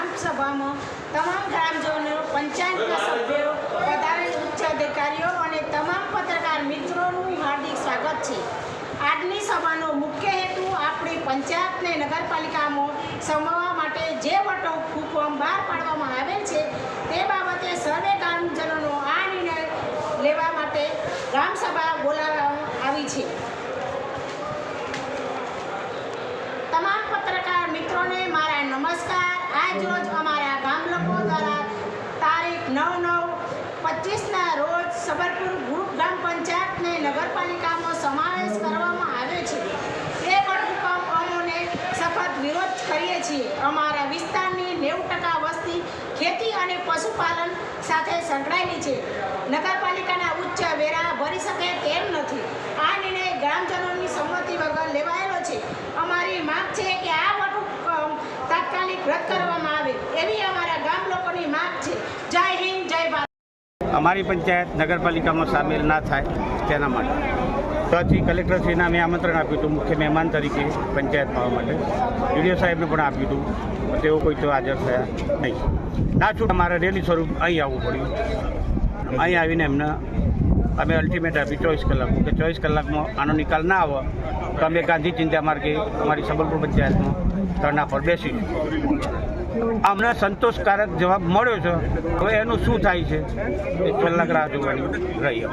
ગ્રામ સભામાં તમામ ગ્રામજનો, પંચાયતના સભ્યો વધારે ઉચ્ચ અધિકારીઓ અને તમામ પત્રકાર મિત્રોનું હાર્દિક સ્વાગત છે. આજની સભાનો મુખ્ય હેતુ આપણી પંચાયતને નગરપાલિકામાં સમાવવા માટે જે વટો ફોર્મ બહાર પાડવામાં આવેલ છે તે બાબતે સર્વે ગ્રામજનોનો આ નિર્ણય લેવા માટે ગ્રામસભા બોલાવવામાં આવી છે તમામ પત્રકાર મિત્રોને મારા નમસ્કાર. આજ રોજ અમારા ગામ લોકો દ્વારા તારીખ નવ નવ પચીસના રોજ સબરપુર ગ્રુપ ગ્રામ પંચાયતને નગરપાલિકાનો સમાવેશ કરવામાં આવ્યો છે. એ વટહુકમ અમોને સખત વિરોધ કરીએ છીએ. અમારા વિસ્તારની નેવું ટકા વસ્તી ખેતી અને પશુપાલન સાથે સંકળાયેલી છે. નગરપાલિકાના ઉચ્ચ વેરા ભરી શકે તેમ નથી. આ નિર્ણય ગ્રામજનોની સંમતિ વગર લેવાયેલો છે અમારી માંગ છે કે આ વટહુકમ તાત્કાલિક રદ કરવામાં આવે. એવી અમારા ગામ લોકોની માંગ છે. જય હિન્દ, જય ભારત. અમારી પંચાયત નગરપાલિકામાં સામેલ ના થાય તેના માટે. ત્યાંથી કલેક્ટરશ્રીને અમે આમંત્રણ આપ્યું હતું, મુખ્ય મહેમાન તરીકે પંચાયતમાં આવવા માટે. યુડીઓ સાહેબને પણ આપ્યું હતું તેઓ કોઈ તો હાજર થયા નહીં. ના છૂટ અમારે રેલી સ્વરૂપ અહીં આવવું પડ્યું. અહીં આવીને એમને અમે અલ્ટિમેટ આપી, ચોવીસ કલાકનું કે ચોવીસ કલાકમાં આનો નિકાલ ના આવે, તો અમે ગાંધી ચિંતા માર્ગે, અમારી સંબલપુર પંચાયતમાં ધરના પર બેસીશું અમને સંતોષકારક જવાબ મળ્યો છે. હવે એનું શું થાય છે? એ કલાક રાહ જોવાની રહી.